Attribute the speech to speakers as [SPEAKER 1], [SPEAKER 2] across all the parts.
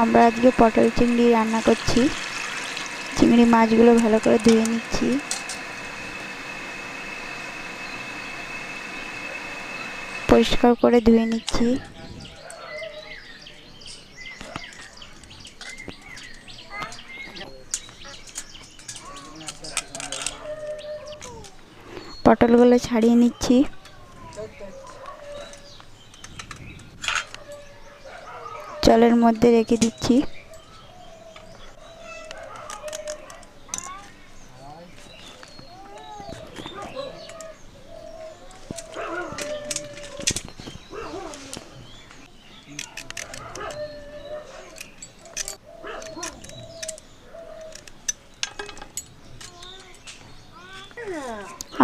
[SPEAKER 1] আমরা আজকে পটল চিংড়ি রান্না করছি। চিংড়ি মাছগুলো ভালো করে ধুয়ে নিচ্ছি। পরিষ্কার করে ধুয়ে নিচ্ছি। পটলগুলো ছাড়িয়ে নিচ্ছি। জলের মধ্যে রেখে দিচ্ছি।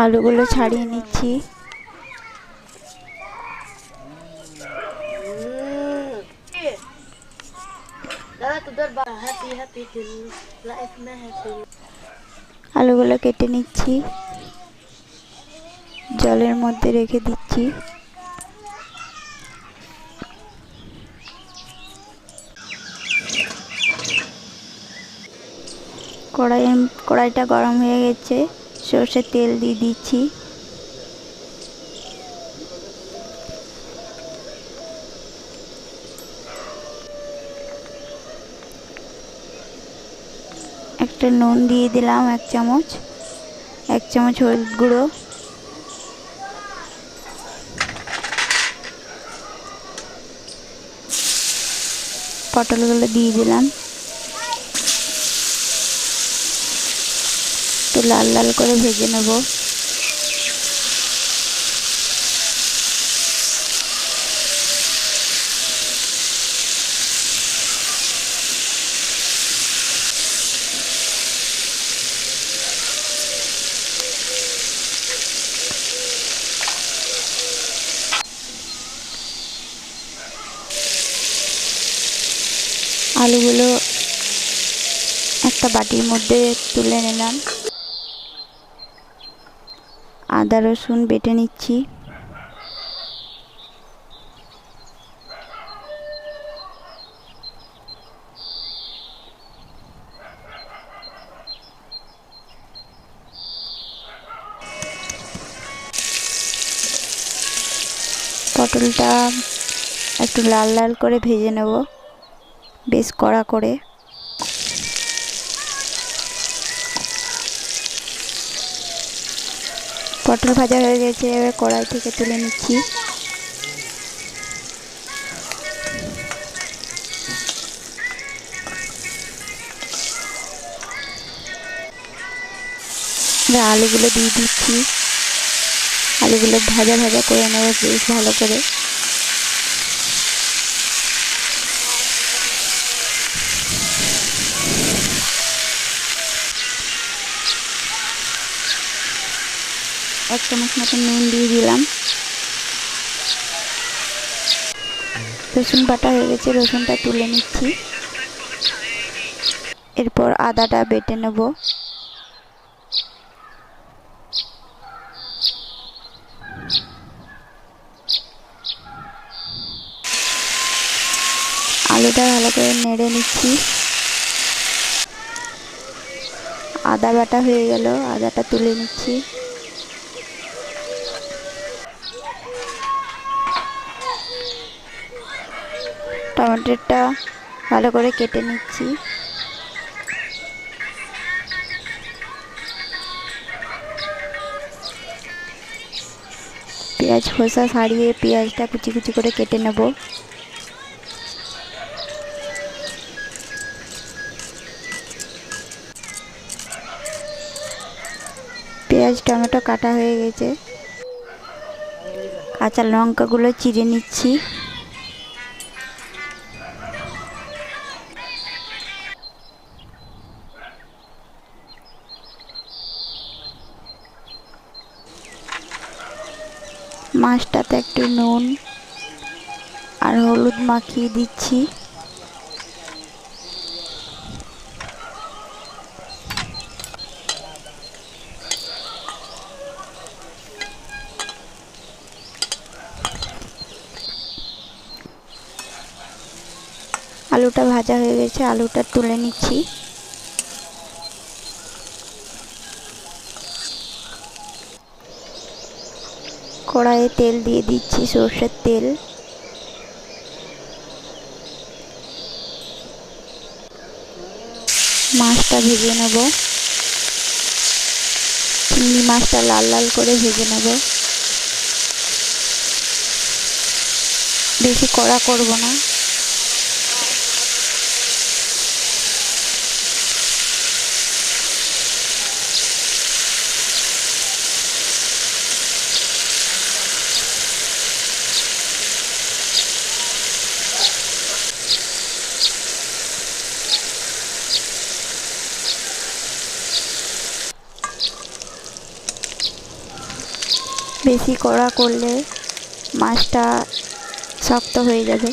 [SPEAKER 1] আলুগুলো ছাড়িয়ে নিচ্ছি। আলুগুলো কেটে নিচ্ছি। জলের মধ্যে রেখে দিচ্ছি। কড়াই কড়াইটা গরম হয়ে গেছে। সর্ষের তেল দিয়ে দিচ্ছি। একটা নুন দিয়ে দিলাম এক চামচ এক চামচ হলুদ গুঁড়ো। পটলগুলো দিয়ে দিলাম। একটু লাল লাল করে ভেজে নেব আলুগুলো একটা বাটির মধ্যে তুলে নিলাম। আদা, রসুন বেটে নিচ্ছি। পটলটা একটু লাল লাল করে ভেজে নেব। বেশ কড়া করে। পটল ভাজা হয়ে গেছে, এবার কড়াই থেকে তুলে নিচ্ছি। আলুগুলো দিয়ে দিচ্ছি। আলুগুলো ভাজা ভাজা করে নেব, বেশ ভালো করে। এক চামচ মতো নুন দিয়ে দিলাম। রসুন বাটা হয়ে গেছে, রসুনটা তুলে নিচ্ছি। এরপর আদাটা বেটে নেব। আলুটা ভালো করে নেড়ে নিচ্ছি। আদা বাটা হয়ে গেল, আদাটা তুলে নিচ্ছি। টমেটোটা ভালো করে কেটে নিচ্ছি। পেঁয়াজ খোসা সারিয়ে পেঁয়াজটা কুচি কুচি করে কেটে নেব। পেঁয়াজ, টমেটো কাটা হয়ে গেছে। কাঁচা লঙ্কাগুলো চিড়ে নিচ্ছি। মাছটাতে একটু নুন আর হলুদ মাখিয়ে দিচ্ছি। আলুটা ভাজা হয়ে গেছে আলুটা তুলে নিচ্ছি। কড়াইয়ে তেল দিয়ে দিচ্ছি সর্ষের তেল। মাছটা ভেজে নেব। চিংড়ি মাছটা লাল লাল করে ভেজে নেব। বেশি কড়া করব না। বেশি কড়া করলে মাছটা শক্ত হয়ে যাবে।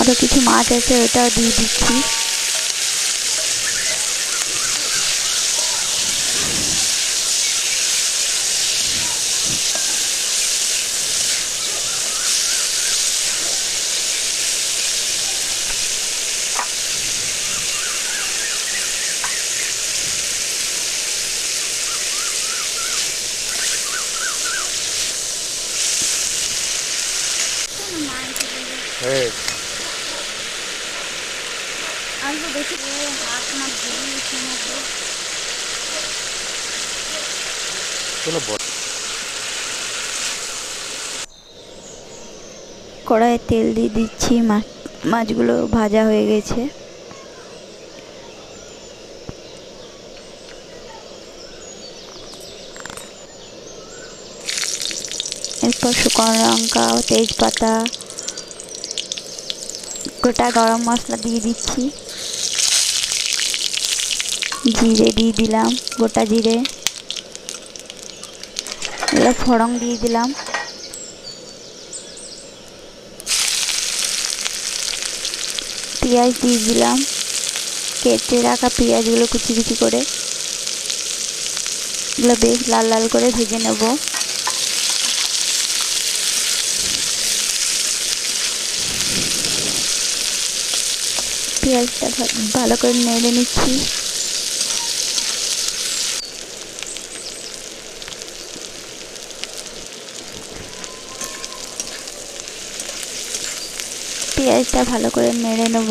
[SPEAKER 1] আরও কিছু মাছ আছে ওটাও দিয়ে দিচ্ছি। হাত
[SPEAKER 2] কোনো
[SPEAKER 1] কড়াইয়ে তেল দিয়ে দিচ্ছি মাছ মাছগুলো ভাজা হয়ে গেছে। এরপর শুকনো লঙ্কা তেজপাতা গোটা গরম মশলা দিয়ে দিচ্ছি। জিরে দিয়ে দিলাম, গোটা জিরে। এবার ফড়ং দিয়ে দিলাম। পেঁয়াজ দিয়ে দিলাম। কেটে রাখা পেঁয়াজগুলো কুচি কুচি করে। এগুলো বেশ লাল লাল করে ভেজে নেব। পেঁয়াজটা ভালো করে নেড়ে নিচ্ছি। পেঁয়াজটা ভালো করে নেড়ে নেব।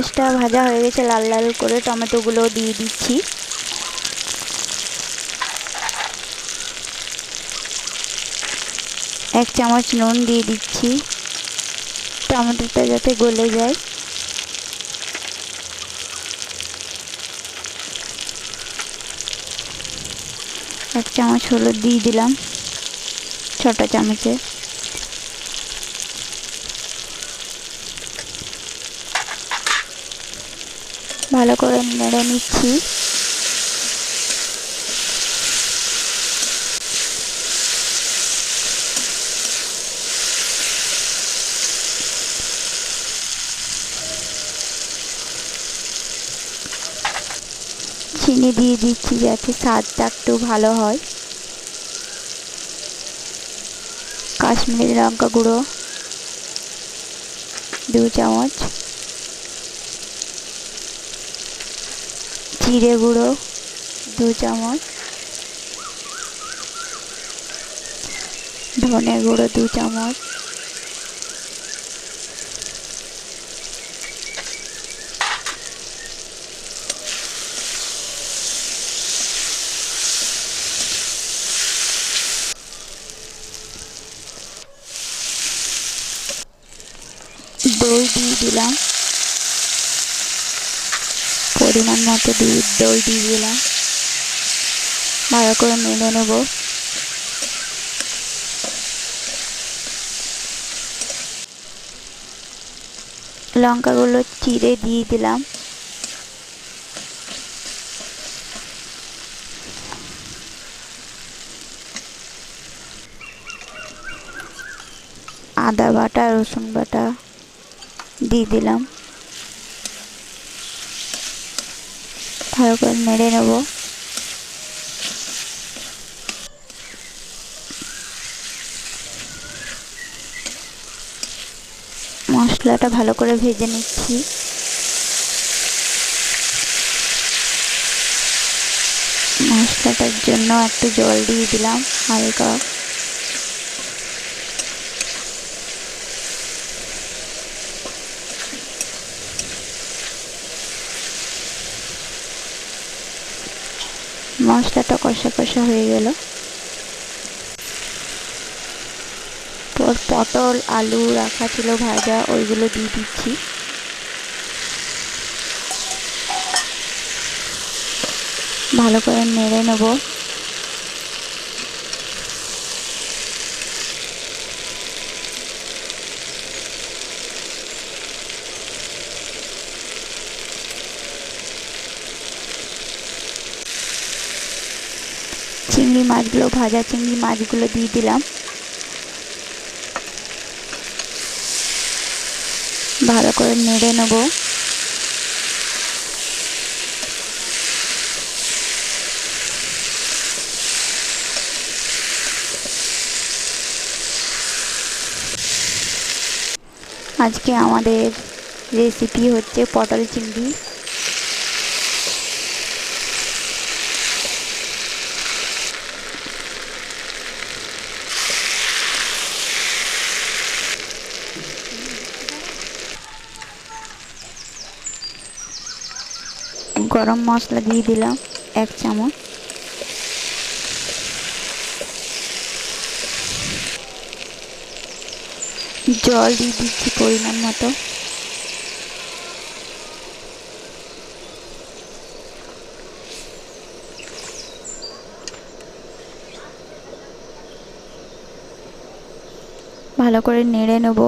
[SPEAKER 1] পেঁয়াজটা ভাজা হয়ে গেছে, লাল লাল করে টমেটোগুলো দিয়ে দিচ্ছি। এক চামচ নুন দিয়ে দিচ্ছি, টমেটোটা যাতে গলে যায়। এক চামচ হলুদ দিয়ে দিলাম, ছোট চামচে ভালো করে নেড়ে নিচ্ছি। চিনি দিয়ে দিচ্ছি যাতে স্বাদটা একটু ভালো হয়। কাশ্মীরি লঙ্কা গুঁড়ো, দু চামচ। জিরে গুঁড়ো দু চামচ। ধনে গুঁড়ো দু চামচ। দই দিয়ে দিলাম। পরিমাণ মতো দই দিয়ে দিলাম। ভালো করে মেনে নেব। লঙ্কাগুলো চিড়ে দিয়ে দিলাম। আদা বাটা, রসুন বাটা দিয়ে দিলাম। ভালো করে নেড়ে নেব। মশলাটা ভালো করে ভেজে নিচ্ছি। মশলাটার জন্য একটু জল দিয়ে দিলাম, হালকা মশলাটা কষা কষা হয়ে গেল। তোর পটল, আলু রাখা ছিল ভাজা, ওইগুলো দিয়ে দিচ্ছি। ভালো করে নেড়ে নেব। চিংড়ি মাছগুলো, ভাজা চিংড়ি মাছগুলো দিয়ে দিলাম। ভালো করে নেড়ে নেব। আজকে আমাদের রেসিপি হচ্ছে পটল চিংড়ি। গরম মশলা দিয়ে দিলাম, এক চামচ। জল দিয়ে দিচ্ছি পরিমাণ মতো। ভালো করে নেড়ে নেব।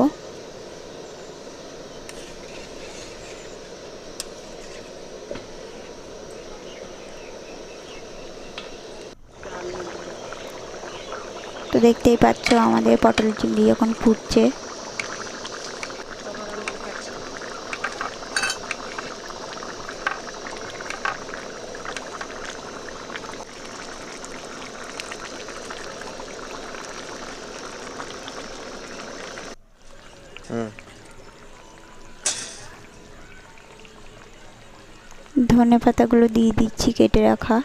[SPEAKER 1] দেখতেই পাচ্ছ আমাদের পটল চিংড়ি এখন ফুটছে।
[SPEAKER 2] হুম।
[SPEAKER 1] ধনে পাতাগুলো দিয়ে দিচ্ছি কেটে রাখা।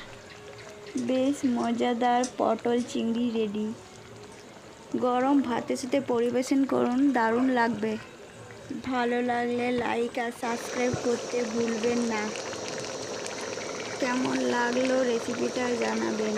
[SPEAKER 1] বেশ মজাদার পটল চিংড়ি রেডি। গরম ভাতের সাথে পরিবেশন করুন, দারুণ লাগবে। ভালো লাগলে লাইক আর সাবস্ক্রাইব করতে ভুলবেন না। কেমন লাগল রেসিপিটা জানাবেন।